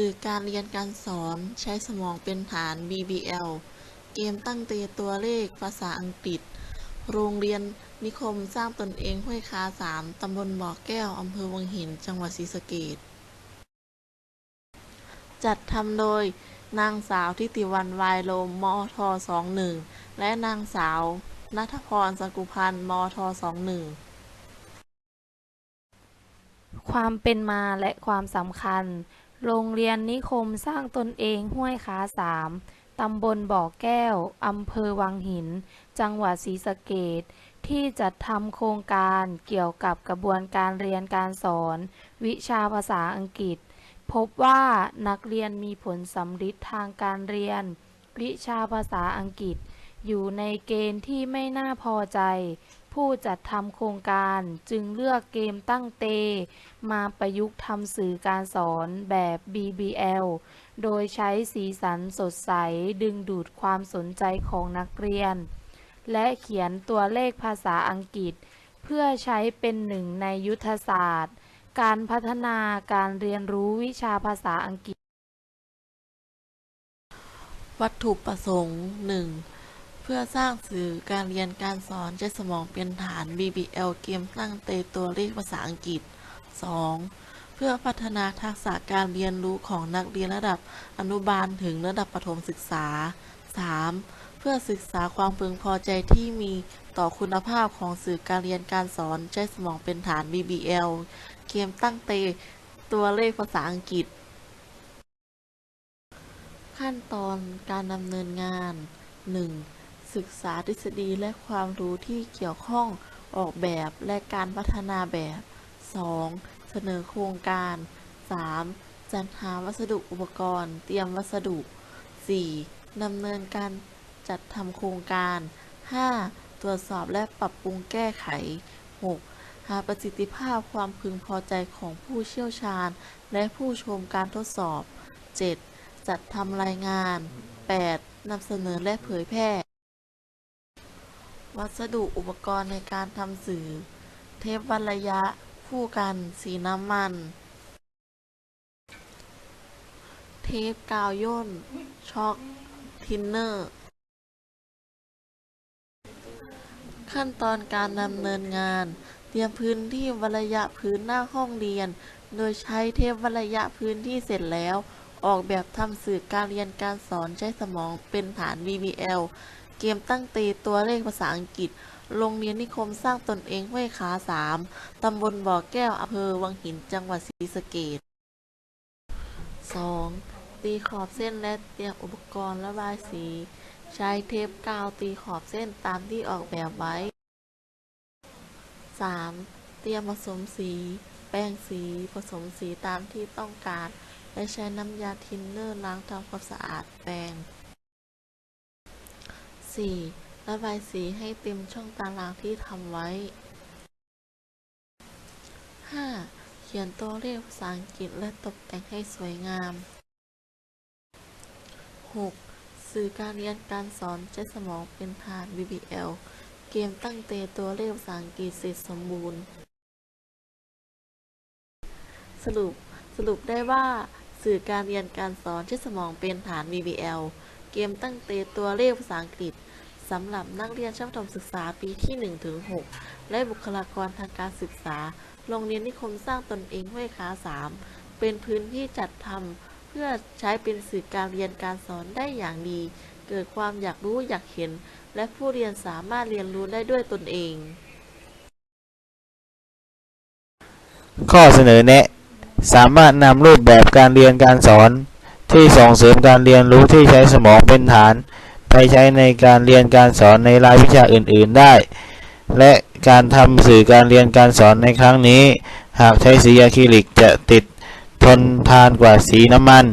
สื่อการเรียนการสอนใช้สมองเป็นฐาน BBL เกมตั้งเตตัวเลขภาษาอังกฤษ โรงเรียนนิคมสร้างตนเองห้วยคาสามตำบลบ่อแก้ว อำเภอวังหิน จังหวัดศรีสะเกษจัดทำโดย นางสาวทิติวันวายโลมมท21 และนางสาวนัทพรสกุพันธ์มท21 ความเป็นมาและความสำคัญ โรงเรียนนิคมสร้างตนเองห้วยขาสามตำบลบ่อแก้ว อำเภอวังหิน จังหวัดศรีสะเกษที่จัดทำโครงการเกี่ยวกับกระบวนการเรียนการสอน วิชาภาษาอังกฤษ พบว่านักเรียนมีผลสำฤทธิ์ทางการเรียน วิชาภาษาอังกฤษ อยู่ในเกณฑ์ที่ไม่น่าพอใจ ผู้จัดทำโครงการจึงเลือกเกมตั้งเต มาประยุกต์ทำสื่อการสอนแบบ BBL โดยใช้สีสันสดใสดึงดูดความสนใจของนักเรียน และเขียนตัวเลขภาษาอังกฤษ เพื่อใช้เป็นหนึ่งในยุทธศาสตร์ การพัฒนาการเรียนรู้วิชาภาษาอังกฤษ วัตถุประสงค์ 1. เพื่อสร้างสื่อการเรียนการสอนใช้สมองเป็นฐาน BBL เกมตั้งเตตัวเลขภาษาอังกฤษ 2. เพื่อพัฒนาทักษะการเรียนรู้ของนักเรียนระดับอนุบาลถึงระดับประถมศึกษา 3. เพื่อศึกษาความพึงพอใจที่มีต่อคุณภาพของสื่อการเรียนการสอนใช้สมองเป็นฐาน BBL เกมตั้งเตตัวเลขภาษาอังกฤษ ขั้นตอนการดำเนินงาน 1. ศึกษาทฤษฎีและความรู้ที่เกี่ยวข้องออกแบบและการพัฒนาแบบ 2. เสนอโครงการ 3. จัดหาวัสดุอุปกรณ์ เตรียมวัสดุ 4. ดำเนินการจัดทำโครงการ 5. ตรวจสอบและปรับปรุงแก้ไข 6. หาประสิทธิภาพความพึงพอใจของผู้เชี่ยวชาญ และผู้ชมการทดสอบ 7. จัดทำรายงาน 8. นำเสนอและเผยแพร่ วัสดุอุปกรณ์ในการทำสื่อ เทปวัดระยะ คู่กัน สีน้ำมัน เทปกาวย่น ช็อกทินเนอร์ ขั้นตอนการดำเนินงาน เตรียมพื้นที่วัดระยะพื้นหน้าห้องเรียน โดยใช้เทปวัดระยะพื้นที่เสร็จแล้วออกแบบทำสื่อการเรียนการสอนใช้สมองเป็นฐาน BBL เกมตั้งเตตัวเลขภาษาอังกฤษ โรงเรียนนิคมสร้างตนเองห้วยขาสามตำบลบ่อแก้วอำเภอวังหินจังหวัดศรีสะเกษ 2. ตีขอบเส้นและเตรียมอุปกรณ์ระบายสี ใช้เทปกาวตีขอบเส้นตามที่ออกแบบไว้ 3. เตรียมผสมสี แป้งสีผสมสีตามที่ต้องการ และใช้น้ำยาทินเนอร์ล้างทำความสะอาดแปรง 4. ระบายสีให้เต็มช่องตารางที่ทำไว้ 5. เขียนตัวเลขภาษาอังกฤษและตกแต่งให้สวยงาม 6. สื่อการเรียนการสอนใช้สมองเป็นฐาน BBL เกมตั้งเตตัวเลขภาษาอังกฤษเสร็จสมบูรณ์ สรุปสรุปได้ว่าสื่อการเรียนการสอนใช้สมองเป็นฐาน BBL เกมตั้งเตตัวเลขภาษาอังกฤษสำหรับนักเรียนชั้นประถมศึกษาปีที่ 1-6 และบุคลากรทางการศึกษา โรงเรียนนิคมสร้างตนเองห้วยขาสามเป็นพื้นที่จัดทำเพื่อใช้เป็นสื่อการเรียนการสอนได้อย่างดี เกิดความอยากรู้อยากเห็น และผู้เรียนสามารถเรียนรู้ได้ด้วยตนเอง ข้อเสนอแนะ สามารถนำรูปแบบการเรียนการสอน ที่ส่งเสริมการเรียนรู้ที่ใช้สมองเป็นฐาน ไปใช้ในการเรียนการสอนในรายวิชาอื่น ๆ ได้ และการทำสื่อการเรียนการสอนในครั้งนี้ หากใช้สีอะคริลิกจะติดทนทานกว่าสีน้ำมัน